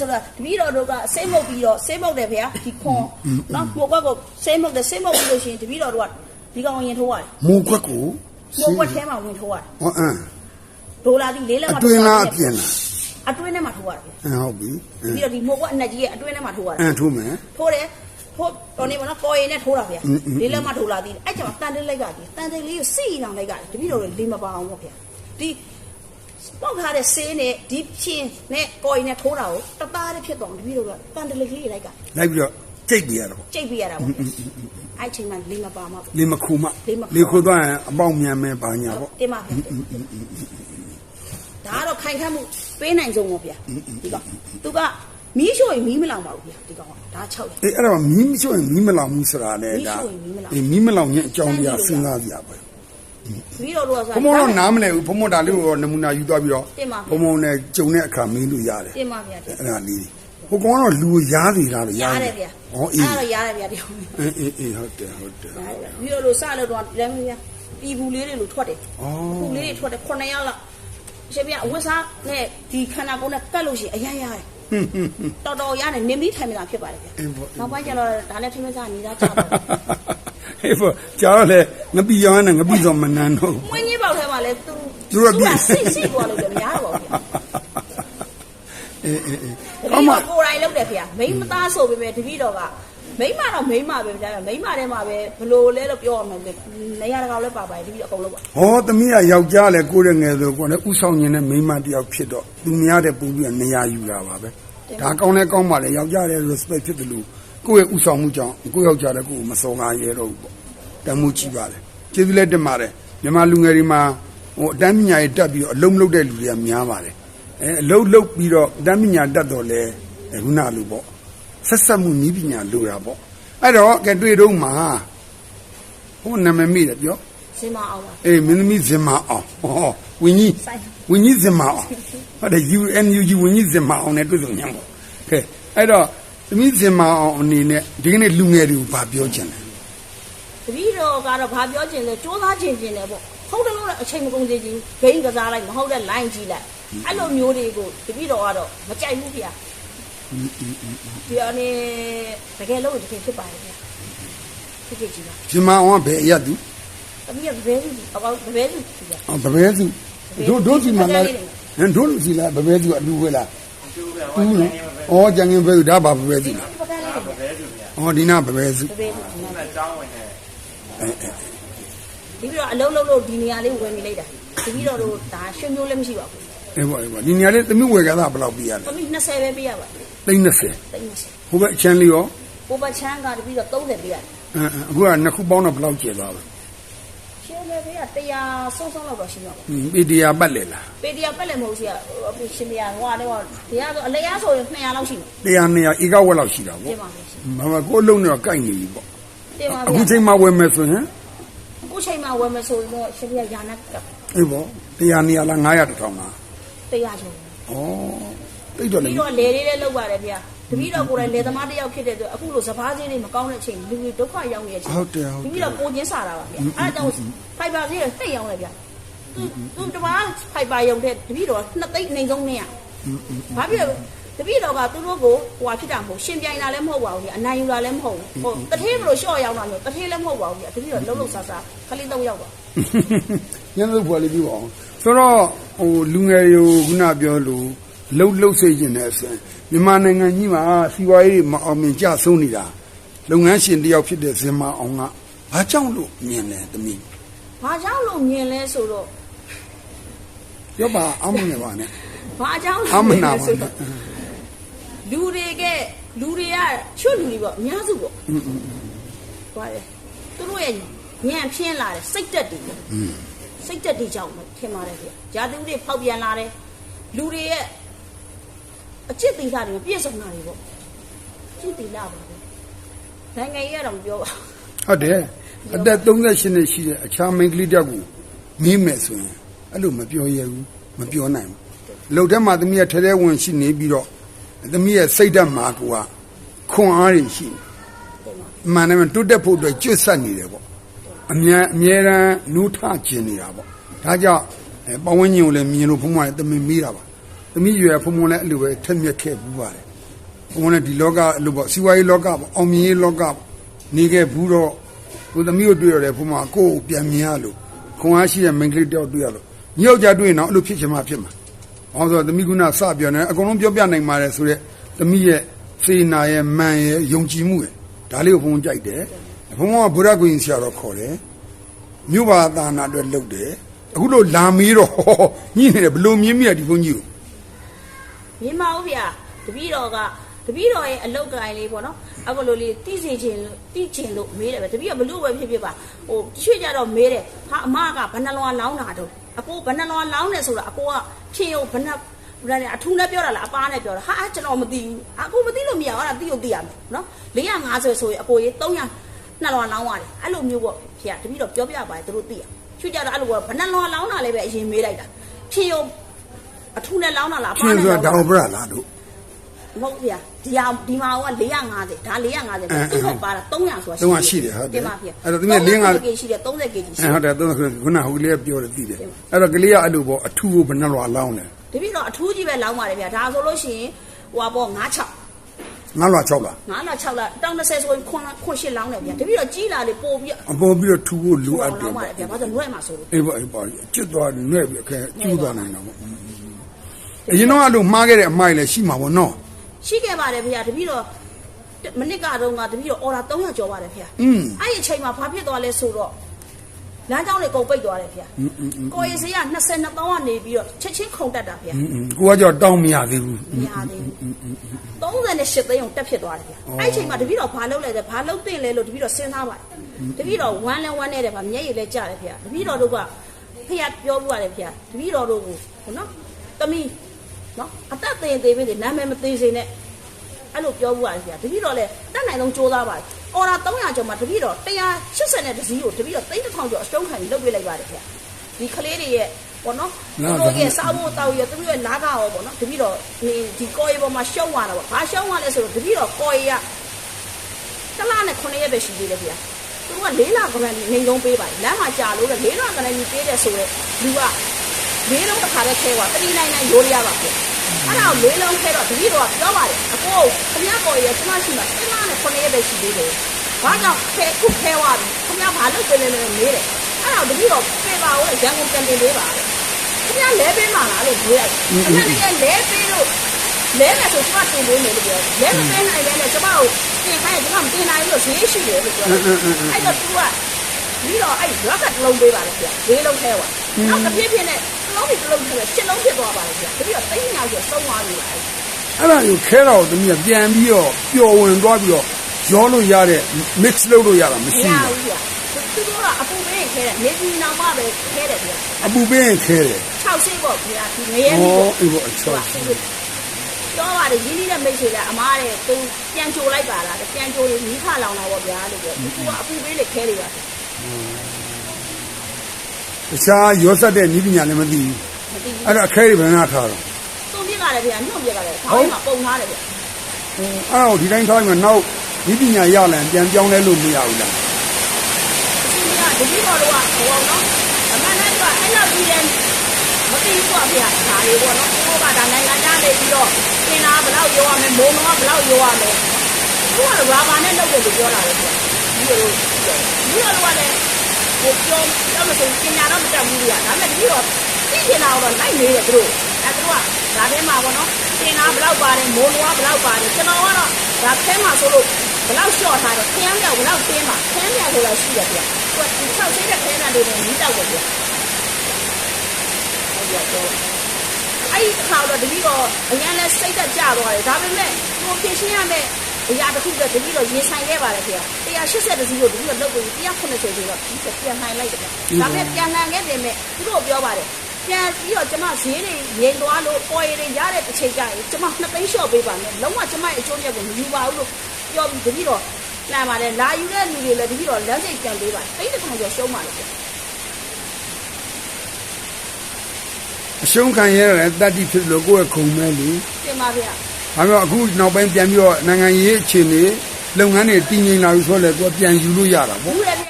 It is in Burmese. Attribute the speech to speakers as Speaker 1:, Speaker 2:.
Speaker 1: ဆိုတော့တပည့်တော်တို့ကစိတ်မုတ်ပြီးတော့စိတ်မုတ်တယ်ဖေဟာဒီခွန်နော်မိုးကွက်ကိုစိတ်မုတ်တယ်စိတ်မုတ်ပြီးလို့ရှိရင်တပည့်တော်တို့ကဒီကောင်ရင်ထိုးရတယ်
Speaker 2: မိုးကွက်ကို
Speaker 1: မိုးကွက်ထဲမှာဝင်ထိုးရတယ်
Speaker 2: ဟုတ်အင်း
Speaker 1: ဒေါ်လာဒီလေးလက်မှာ
Speaker 2: အတွင်းလားအပြင်လား
Speaker 1: အတွင်းထဲမှာထိုးရတယ်
Speaker 2: အင်းဟုတ်ပြီ
Speaker 1: ပြီးတော့ဒီမိုးကွက်အနက်ကြီးရဲ့အတွင်းထဲမှာထိုးရတယ်
Speaker 2: အင်းထိုးမယ်
Speaker 1: ထိုးတယ်ထိုးတော်နေမနော်ကော်ရင်နဲ့ထိုးတာ
Speaker 2: ဖေ။
Speaker 1: လေးလက်မထိုးလာသေးတယ်။အဲ့ကျမှတန်တိလိုက်ကကြီး။တန်တိလေးကိုစိတ်ရအောင်လိုက်ကကြီး။တပည့်တော်လေးမပါအောင်ပေါ့ဖေ။ဒီ ပေါက်ထားတဲ့ဆေးနဲ့ဒီဖြင်းနဲ့ကော်ရင်နဲ့ထိုးတာကိုတသားလေးဖြစ်သွားအောင်တပည့်တော်ကတန်တိတ်လေးလိုက်က
Speaker 2: လိုက်ပြီးတော့ကြိတ်ပြရတော့
Speaker 1: ကြိတ်ပြရတာပေါ့ဗျာအဲ့ချိန်မှလေးမပါမှာပေါ့
Speaker 2: လေမခုမ
Speaker 1: လေမခု
Speaker 2: လေခုသွားရင်အပေါက်မြန်မယ်ဘာညာပေါ့
Speaker 1: တင်ပါဗျာဒါကတော့ခိုင်ခန့်မှုပေးနိုင်ဆုံးပေါ့ဗျာဒီကောင်သူကမီးရှို့ရင်မီးမလောင်ပါဘူးဗျာဒီကောင်ကဒါ6ရက်
Speaker 2: အေးအဲ့ဒါမီးမချို့ရင်မီးမလောင်ဘူးဆိုတာလေဒါ
Speaker 1: မီးရှို့ရင်မီးမလောင်
Speaker 2: အေးမီးမလောင်ရင်အကြောင်းတရားစဉ်းစားကြပါ ပဲ
Speaker 1: ပြီးတော့တို့ကဆို
Speaker 2: ဘုံဘုံတော့နားမလဲဘူးဘုံဘုံဒါလေးကိုတော့နမူနာယူသွားပြီးတော့
Speaker 1: တင်ပါဗျာ
Speaker 2: ဘုံဘုံနဲ့ဂျုံတဲ့အခါမင်းလို့ရတယ်
Speaker 1: တင်ပါဗျာတင်
Speaker 2: အဲ့ဒါလေးဟိုကောင်ကတော့လူကိုရားသေးလားလို့
Speaker 1: ရတယ်ဗျာ
Speaker 2: ဟောအေး
Speaker 1: အဲ့တော့ရတယ်ဗျာဒီကောင်
Speaker 2: အေးအေးအေးဟုတ်တယ်ဟုတ်တယ်
Speaker 1: ရတယ်ဗျာပြီးတော့လို့စလို့တော့လည်းမဗျာပြည်ဘူးလေးတွေလို့ထွက်တယ်
Speaker 2: อ๋อ
Speaker 1: ပူလေးတွေထွက်တယ်9ရက်လောက်ရှင်ဗျာအဝတ်စားနဲ့ဒီခန္ဓာကိုယ်နဲ့ကတ်လို့ရှိရင်အရရရတယ်
Speaker 2: ဟွန်းဟွန်းဟွန်း
Speaker 1: တော်တော်ရနေနင်းပြီးထိုင်မလားဖြစ်ပါတယ်ဗျာ
Speaker 2: အင်းပေါ့
Speaker 1: နောက်ပိုင်းကျတော့ဒါနဲ့ထိမစားနေသားကြပါဘူး
Speaker 2: ဟေးပေါ့ကြားတော့လေငပိရောင်းနဲ့ငပိစောမနန်းတော့
Speaker 1: မွေးကြီးပေါက်ထဲမှာလဲသူ
Speaker 2: သူတို့ကပြည့်
Speaker 1: စိတ်စိတ်သွားလို့လည်းမရတော့ဘူးဗျာ
Speaker 2: အေးအေးအေး
Speaker 1: တ
Speaker 2: ကော
Speaker 1: ပည့်
Speaker 2: င်းမ
Speaker 1: တော်ကိုယ်တိုင်လုပ်တယ်ဗျာမိန်းမသားဆိုပေမဲ့တပည့်တော်ကမိန်းမတော့မိန်းမပဲဗျာမိန်းမထဲမှာပဲဘလို့လဲလို့ပြောရမှာလေနေရာတကောင်လည်းပါပါတယ်တပည့်တော်အကုန်လုံးပါ
Speaker 2: ဟောသမီးကယောက်ျားလဲကိုယ်ရဲ့ငယ်ဆိုကိုယ်နဲ့ဥဆောင်ခြင်းနဲ့မိန်းမတယောက်ဖြစ်တော့သူများတဲ့ပူပြီးတော့နေရာယူတာပါပဲဒါကောင်းလဲကောင်းပါလေယောက်ျားလဲ respect ဖြစ်တယ်လို့ ကိုယ့်ရဲ့ဥဆောင်မှုကြောင့်ကိုယ့်ယောက်ျားလည်းကိုယ်ကိုမစော်ကားရဲတော့ဘူးပေါ့တမှုကြည့်ပါလေကျေးဇူးလက်တင်ပါတယ်မြန်မာလူငယ်တွေမှာဟိုအတန်းပညာရေးတက်ပြီးတော့အလုံးမလုပ်တဲ့လူတွေကများပါတယ်အဲအလုံးလုပ်ပြီးတော့အတန်းပညာတက်တော့လဲခုနလိုပေါ့ဆက်ဆက်မှုနည်းပညာလိုတာပေါ့အဲ့တော့ကဲတွေ့တော့မှာဟိုနာမည်မိတယ်ပြော
Speaker 1: စင်မအောင်ပါ
Speaker 2: အေးမင်းသမီးဇင်မာအောင်ဟောဝင်းကြီး
Speaker 1: ဆိုင်
Speaker 2: ဝင်းကြီးဇင်မာအောင်ဟုတ်တယ် UNUG ဝင်းကြီးဇင်မာအောင်နဲ့တွေ့ဆုံညံပေါ့ကဲအဲ့တော့ သမီးဇင်မာအောင်အနေနဲ့ဒီကနေ့လူငယ်တွေကိုဗာပြောချင်တယ်
Speaker 1: တပည့်တော်ကတော့ဘာပြောချင်လဲစူးစမ်းချင်ချင်တယ်ပေါ့ဟုတ်တယ်လို့လည်းအချိန်မကုန်သေးဘူးဂိမ်းကစားလိုက်မဟုတ်တဲ့ line ကြည့်လိုက်အဲ့လိုမျိုးတွေကိုတပည့်တော်ကတော့မကြိုက်ဘူးဗျာဒီအနေတကယ်လို့တကယ်ဖြစ်ပါတယ်ဗျာဖြစ်ဖြစ်ကြည့်ပါ
Speaker 2: ဇင်မာအောင်ကဘယ်အရက်သူ
Speaker 1: တပည့်ရဘယ်သူအကောဘယ်သူကြည့်ပါ
Speaker 2: အော်ဘယ်ဘဲသူတို့တို့စီမှာလားဟမ်တို့လူစီလားဘယ်ဘဲသူအလူဝဲလားတူနော်ဩကြံငင်ဘဲသူဒါပါဘယ်ဘဲသူလား
Speaker 1: ပကန်းလေးတွေဗျာ
Speaker 2: ဩဒီနာဘယ်ဘဲသူ
Speaker 1: ဘယ်သူဒီမှာ
Speaker 3: ကျောင်းဝင်နေ
Speaker 2: အဲအဲ
Speaker 1: ဒီပြီးတော့အလုံးလုံးလို့ဒီနေရာလေးဝင်နေလိုက်တာတပည့်တော်တို့ဒါရွှေမျိုးလည်းမရှိပါဘူး
Speaker 2: အဲပေါ့အဲပေါ့ဒီနေရာလေးသမီးဝယ်ကစားဘယ်လောက်ပြရလဲ
Speaker 1: သမီး20ပဲပေးရပါ
Speaker 2: သိန်း30
Speaker 1: 30
Speaker 2: ဟိုဘက်အချမ်းလေးရော
Speaker 1: ကိုပချမ်းကတပည့်တော်30ပေးရတယ်
Speaker 2: အဲအဲအခုကနှစ်ခုပေါင်းတော့ဘယ်လောက်ကျသွားလဲ
Speaker 1: ရှင်းမယ်ပေးရ100ဆုံးဆုံးလောက်တော့ရှိမှာပေါ့
Speaker 2: ဟင်းပေတရားပတ်လေလား
Speaker 1: ပေတရားပက်လည်းမဟုတ်စီအပြရှင်တရားဟိုကနေတော့တရားဆိုအလျားဆိုရင်200လောက်ရှိမှာ
Speaker 2: တရားနေရာဧကဝက်လောက်ရှိတာ
Speaker 1: တ
Speaker 2: ပေါ့
Speaker 1: င်ပါပြီရှင်
Speaker 2: မမကိုယ်လုံးတော့ကိုက်နေပြီပေါ့
Speaker 1: တင်ပါ
Speaker 2: အခု
Speaker 1: ပြီ
Speaker 2: ချိန်မှဝယ်မယ်ဆိုရင်
Speaker 1: အခုချိန်မှာဝယ်မယ်ဆိုရင်တော့ရှင်တရားယာနက်က
Speaker 2: အေးပေါ့တရားနေရာလား900တောင်လား
Speaker 1: တရားချုံ
Speaker 2: ဩတိတ်တော့လေ
Speaker 1: ပြီးတော့လေလေးလေးလောက်ပါတယ်ဗျာ တပည့်တော်ကိုယ်တိုင်လေသမားတစ်ယောက်ဖြစ်တဲ့အတွက်အခုလိုစပားစင်းတွေမကောင်းတဲ့အချိန်လူတွေဒုက္ခရောက်နေတဲ့အချိန်
Speaker 2: ဟုတ်တယ်ဟုတ်
Speaker 1: တ
Speaker 2: တ
Speaker 1: ပည့်
Speaker 2: ယ်
Speaker 1: တော်ကိုချင်းစားတာပါဗျာအဲဒါကြောင့်ဖိုက်ပါစင်းတွေတိတ်ရောက်လေဗျာသူသူတပါးဖိုက်ပါရုံတဲ့တပည့်တော်နှစ်သိန်းနေဆုံးနေရဘာဖြစ်လဲတပည့်တော်ကသူတို့ကိုဟိုဟာဖြစ်တာမဟုတ်ရှင်ပြိုင်တာလည်းမဟုတ်ပါဘူးဗျာအနိုင်ယူတာလည်းမဟုတ်ဘူးဟိုတထေးမလို့ရှော့ရောက်တာမျိုးတထေးလည်းမဟုတ်ပါဘူးဗျာတပည့်တော်လုံးလုံးဆာဆာခလေးတော့ရောက်ပါ
Speaker 2: ညနေဘွယ်လေးပြီးပါအောင်ဆိုတော့ဟိုလူငယ်တွေကိုခုနပြောလို့ လှုပ်လှုပ်စေခြင်းနဲ့အစဉ်မြန်မာနိုင်ငံကြီးမှာစီးပွားရေးမအောင်မြင်ကြဆုံးနေတာလုပ်ငန်းရှင်တယောက်ဖြစ်တဲ့ဇင်မာအောင်ကဘာကြောင့်လို့မြင်လဲသမီး
Speaker 1: ဘာကြောင့်လို့မြင်လဲဆိုတော့
Speaker 2: ပြောပါအမနေပါနဲ့
Speaker 1: ဘာကြောင့်လဲ
Speaker 2: အ
Speaker 1: မ
Speaker 2: နာပါနဲ့
Speaker 1: လူတွေကလူတွေကချွတ်လူတွေပေါ့အများစုပေါ့ဘာလဲသူတို့ရဲ့ညံဖြင်းလာတယ်စိတ်တက်တယ်စိတ်တက်တွေကြောင့်ထင်ပါတယ်ဗျာဂျာသူတွေဖောက်ပြန်လာတယ်လူတွေရဲ့ အချစ်တိလာတွေမပြည့်စုံတာတွေပေါ့ချစ်တိလာပါဘူးနိုင်ငံရေးကတော့မပြောပါဘူး
Speaker 2: ဟုတ်တယ်အသက်38နှစ်ရှိတဲ့အခြားမိန်းကလေးတယောက်ကိုမင်းမယ်ဆိုရင်အဲ့လိုမပြောရဘူးမပြောနိုင်ဘူးလုံထဲမှာသမီးကထဲထဲဝင်ရှိနေပြီးတော့သမီးရဲ့စိတ်ဓာတ်မှာကိုကခွန်အားတွေရှိတယ်
Speaker 1: တင်ပါ
Speaker 2: အမှန်တမ်းတွတ်တက်ဖို့အတွက်ကျွတ်ဆက်နေတယ်ပေါ့အမြန်အမြဲတမ်းနှိုးထကျင်နေတာပေါ့ဒါကြောင့်အဲပဝန်းကျင်ကိုလည်းမြင်လို့ဘုံမလည်းတမင်မိတာပါ သမီးရွယ်ဖုံဖုံလည်းအဲ့လိုပဲထက်မြက်ခဲ့ဘူးပါတယ်ဖုံဖုံလည်းဒီလောကအဲ့လိုပေါ့စီဝါရေးလောကပေါ့အောင်မြင်ရေးလောကပေါ့နေခဲ့ဘူးတော့ကိုသမီးကိုတွေ့ရတယ်ဖုံမကိုယ့်ကိုပြန်မြင်ရလို့ခွန်အားရှိတဲ့မိန်းကလေးတယောက်တွေ့ရလို့ညောက်ကြတွေ့ရင်တော့အဲ့လိုဖြစ်ချင်မှဖြစ်မှာဘာလို့ဆိုတော့သမီးကုနာစပြောနေအကုန်လုံးပြောပြနိုင်ပါတယ်ဆိုတော့သမီးရဲ့စေနာရဲ့မန်ရဲ့ယုံကြည်မှုရဲ့ဒါလေးကိုဖုံကြိုက်တယ်ဖုံကဗုဒ္ဓဂုရင်ဆရာတော်ခေါ်တယ်မြို့ပါသာနာအတွက်လုပ်တယ်အခုလို့လာမေးတော့ညှိနေတယ်ဘလို့မြင်းမြတ်ဒီဘုန်းကြီးကို
Speaker 1: မြင်မအောင်ဗျာတပည့်တော်ကတပည့်တော်ရဲ့အလုတ်ကိုင်းလေးပေါ့နော်အခုလိုလေးတိစေခြင်းလို့တိခြင်းလို့မေးတယ်ပဲတပည့်ကဘလို့ပဲဖြစ်ဖြစ်ပါဟိုရွှေ့ကြတော့မေးတယ်ဟာအမကဘယ်နှလွာလောင်းတာတော့အကိုဘယ်နှလွာလောင်းနေဆိုတာအကိုကဖြစ်ရောဘယ်နှဘယ်နဲ့အထူးနဲ့ပြောတာလားအပားနဲ့ပြောတာဟာကျွန်တော်မသိဘူးအကိုမသိလို့မရဘူးအဲ့ဒါသိလို့သိရမယ်နော်450ဆိုရင်အကိုကြီး300နှစ်လွာလောင်းရတယ်အဲ့လိုမျိုးပေါ့ဖေကတပည့်တော်ပြောပြပါတယ်သူတို့သိရရွှေ့ကြတော့အဲ့လိုပေါ့ဘယ်နှလွာလောင်းတာလဲပဲအရင်မေးလိုက်တာဖြစ်ရော အထူးနဲ့လောင်းတာလားအ
Speaker 2: ဖြ
Speaker 1: ပား
Speaker 2: င်း
Speaker 1: နဲ့
Speaker 2: ဆိုတာ
Speaker 1: လောင်းတာ
Speaker 2: ဒါဝပရလားတို့
Speaker 1: မဟုတ်ဗျာဒီဟာဒီမှာက450ဒါ450ပဲသူ့ကပါတာ300ဆိုတာ
Speaker 2: 300ရှိတယ်ဟုတ်တယ်
Speaker 1: တင်ပါဗျာ
Speaker 2: အဲ့တော့သမီးက450
Speaker 1: ကရှိတယ်30 kg ရှိ
Speaker 2: အဲဟုတ်တယ်တော့ခုနဟိုကလေးကပြောတယ်သိတယ်အဲ့တော့ကလေးကအဲ့လိုပေါ့အထူးကိုဘယ်နှလွာလောင်းလဲ
Speaker 1: တပိတော့အထူးကြီးပဲလောင်းပါတယ်ဗျာဒါဆိုလို့ရှိရင်ဟိုပါပေါ့96
Speaker 2: ငါးလွာ6လား
Speaker 1: 9လား6လားတောင်း30ဆိုရင်ခွန်ခွန်ရှစ်လောင်းတယ်ဗျာတပိတော့ကြီးလာလေပို့ပြီး
Speaker 2: အပေါ်ပြီးတော့ထူဖို့လိုအပ်တယ်
Speaker 1: လောင်းပါ
Speaker 2: ပေါ့
Speaker 1: တယ်ဗျာဘာလို့လွဲ့မှာဆိုလို့
Speaker 2: အေးပေါ့အေးပေါ့ချစ်သွားနှဲ့ပြီးအခက်ကျူးသွားနိုင်တာပေါ့ အရင်တော့အဲ့လိုမှားခဲ့တဲ့အမှားတွေလည်းရှိမှာပေါ့နော်
Speaker 1: ရှိခဲ့ပါတယ်ဖေရတပည့်တော်မနစ်ကတော့ငါတပည့်တော်အော်ဒါ300ကျော်ပါတယ်ဖေရ
Speaker 2: อืม
Speaker 1: အဲ့ဒီအချိန်မှာဘာဖြစ်သွားလဲဆိုတော့လမ်းကြောင်းတွေကုန်ပိတ်သွားတယ်ဖေရကိုရီစေးက22တောင်းကနေပြီးတော့ချက်ချင်းခုန်တက်တာ
Speaker 2: ဖေရကိုကကြောက်တောင်းမရသေးဘူး
Speaker 1: မရသေးဘူး38သိန်းအောင်တက်ဖြစ်သွားတယ်ဖေရအဲ့ဒီအချိန်မှာတပည့်တော်ဘာလုပ်လဲဆိုဘာလုပ်တင်လဲလို့တပည့်တော်စဉ်းစားပါတယ်တပည့်တော်ဝမ်းလဲဝမ်းနေတယ်ဗျမျက်ရည်လဲကျတယ်ဖေရတပည့်တော်တို့ကဖေရပြောဘူးရတယ်ဖေရတပည့်တော်တို့ကိုနော်တမီး နော်အသက်သေးသေးပဲလေနာမည်မသေးစေနဲ့အဲ့လိုပြောပြရတယ်ဗျတပည့်တော်လည်းတက်နိုင်ဆုံးစူးစမ်းပါတယ်အော်ဒါ300ကျော်မှာတပည့်တော်180နဲ့တစည်းကိုတပည့်တော်3000ကျော်အစုံခံပြီးလုပ်ပေးလိုက်ပါတယ်ဗျဒီကလေးတွေရဲ့ပေါ့နော်သူတို့ရဲ့စားဖို့တောက်ရသူတို့ရဲ့လာကရောပေါ့နော်တပည့်တော်ဒီဒီကော်ရီပေါ်မှာရှုံးသွားတာပေါ့ဘာရှုံးသွားလဲဆိုတော့တပည့်တော်ကော်ရီကတစ်လနဲ့9ရက်ပဲရှိသေးတယ်ဗျာသူက၄လကရန်ဒီနေဆုံးပေးပါတယ်လမ်းမှာကြာလို့လေ၄လကရန်ဒီပေးတယ်ဆိုတော့လူကလေးလုံးတစ်ခါပဲခဲသွားတတိနိုင်နိုင်ရိုးရပါဗျာ အဲ့ဒါကိုလေးလုံးခဲတော့တပည့်တော်ကပြောပါတယ်အကိုခင်ဗျားကော်ရီကကျွန်မရှိမှာတစ်လနဲ့9ရက်ပဲရှိသေးတယ်ဘာကြောင့်ခဲခုခဲသွားပြီခင်ဗျားဘာလုပ်ပေးလဲလဲမေးတယ်အဲ့ဒါကိုတပည့်တော်ပြေပါဦးရန်ကုန်ပြန်တင်ပေးပါတဲ့ခင်ဗျားလဲပေးမှာလားလို့ပြောရတယ်။ခင်ဗျားလည်းလဲပေးလို့လဲမယ်ဆိုကျွန်မတင်ပေးမယ်လို့ပြောတယ်။လဲမပေးနိုင်လဲနဲ့ကျွန်မကိုတင်ခိုင်းကျွန်မမတင်နိုင်ဘူးလို့ဈေးရှိတယ်လို့ပြောတယ်။အဲ့တော့သူကပြီးတော့အဲ့ rocket တစ်လုံးပေးပါလေခင်ဗျာ။ဈေးလုံးထဲပါ။နောက်တစ်ပြည့်ပြည့်နဲ့တစ် လုံးပြီးတစ်လုံးထဲရှစ်လုံးဖြစ်သွားပါလေခင်ဗျာ။ပြီးတော့သိညာကျော်သုံးသွားပြီလားအဲ့
Speaker 2: အဲ့ဒါကိုခဲတော့သမီးကပြန်ပြီးတော့ပျော်ဝင်သွားပြီးတော့ရောလို့ရတဲ့ mix လုပ်လို့ရတာမ
Speaker 1: မ
Speaker 2: ရှိ
Speaker 1: ရ
Speaker 2: ဘူး
Speaker 1: ဘူးဗျာ။သူတို့ကအပူပေးခဲတယ်။နေပြည်တော်မှပဲခဲတယ်ဗျာ
Speaker 2: အပူပေးရင်ခဲတယ်။
Speaker 1: 6စိတ်ပေါ့ဗျာဒီငရဲ
Speaker 2: ဩ
Speaker 1: မျိုးပေါ့
Speaker 2: အေးပေါ့အချော
Speaker 1: တော့ပါတယ်ရင်းနှီးတဲ့မိတ်ဆွေကအမားတဲ့သူပြန်ကြိုလိုက်ပါလားပြန်ကြိုရင်မိခလောင်တာပေါ့ဗျာလို့ပြောသူကအပူပေးလေခဲလေပါ
Speaker 2: တခြားရောစက်တဲ့ဤပညာလည်းမသိဘူး
Speaker 1: မသိဘူး
Speaker 2: အဲ့တော့အခဲတွေဘယ်နာထားတော့
Speaker 1: သူပြစ်ကလည်းဗျာညှို့ပြစ်ကလည်းခေါင်းမှာပုံထားတယ်ဗျာ
Speaker 2: အဲ့တော့ဒီတိုင်းထားရင်နောက်ဤပညာရလာရင်ပြန်ပြောင်းလဲလို့မရဘူးလား
Speaker 1: သူကတတိတော်တော့ဟိုအောင်နော်အမှန်တမ်းကအဲ့လောက်ကြီးတယ်မသိဘူးပေါ့ဗျာဒါတွေပေါ့နော်သူကဒါနိုင်ငံသားနေပြီးတော့သင်တာဘယ်လောက်ရောရမယ်မုံတော့ဘယ်လောက်ရောရမယ်သူကရာဘာနဲ့လုပ်တယ်လို့ပြောတာလေဗျာဒီလိုဒီလိုတော့လည်းဟိုပြော တော့မဆိုပညာတော့မတတ်ဘူးဗျာဒါပေမဲ့ဒီတော့သိချင်တာတော့လိုက်နေတယ်သူတို့အဲသူကဒါထဲမှာပေါ့နော်သင်တာဘယ်လောက်ပါတယ်မုံတော့ဘယ်လောက်ပါတယ်ကျွန်တော်ကတော့ဒါခဲမှာဆိုလို့ဘယ်လောက်လျှော့ထားတယ်ခင်းမြောက်ဘယ်လောက်တင်းမှာခင်းမြောက်ဆိုတာရှိတယ်ဗျာသူကဒီ၆စိတ်တဲ့ခဲတဲ့တွေနဲ့နီးတောက်တယ်ဗျာဟုတ်ပြီတော့အဲ့ဒီခါတော့တတိတော့အရင်လဲစိတ်သက်ကြသွားတယ်ဒါပေမဲ့ကိုဖြည့်ရှင်းရမယ့် အရာတစ်ခုကတတိတော့ရင်ဆိုင်ခဲ့ပါတယ်ခင်ဗျာ180တစီကိုတတိတော့လုပ်ပြီး190ဆိုတော့ဒီကပြန်နိုင်လိုက်တယ်ဗျာဒါပေမဲ့ပြန်နိုင်ခဲ့တယ်မဲ့သူတို့ပြောပါတယ်ပြန်ပြီးတော့ကျမဈေးတွေငြိမ်သွားလို့ပေါ်ရည်ရတဲ့တစ်ချိန်ကျရင်ကျမနှစ်သိန်းလျှော့ပေးပါမယ်လုံးဝကျမရဲ့အကျိုးမြတ်ကိုမယူပါဘူးလို့ပြောပြီးတတိတော့လမ်းပါတယ်လာယူတဲ့လူတွေလည်းတတိတော့လမ်းစိတ်ပြန်ပေးပါတိတ်တစ်ထောင်ကျော်ရှုံးပါလေဗျာ
Speaker 2: အရှုံးခံရတဲ့တတ္တိဖြစ်လို့ကိုယ့်ရဲ့ခုံမဲလူ
Speaker 1: တင်ပါဗျာ
Speaker 2: ဒါပေမဲ့အခုနောက်ပိုင်းပြန်ပြီးတော့နိုင်ငံရေးအခြေအနေလုပ်ငန်းတွေတည်ငြိမ်လာပြီဆိုတော့လေကိုယ်ပြန်ယူလို့ရတာပေါ့
Speaker 1: ဘူးရ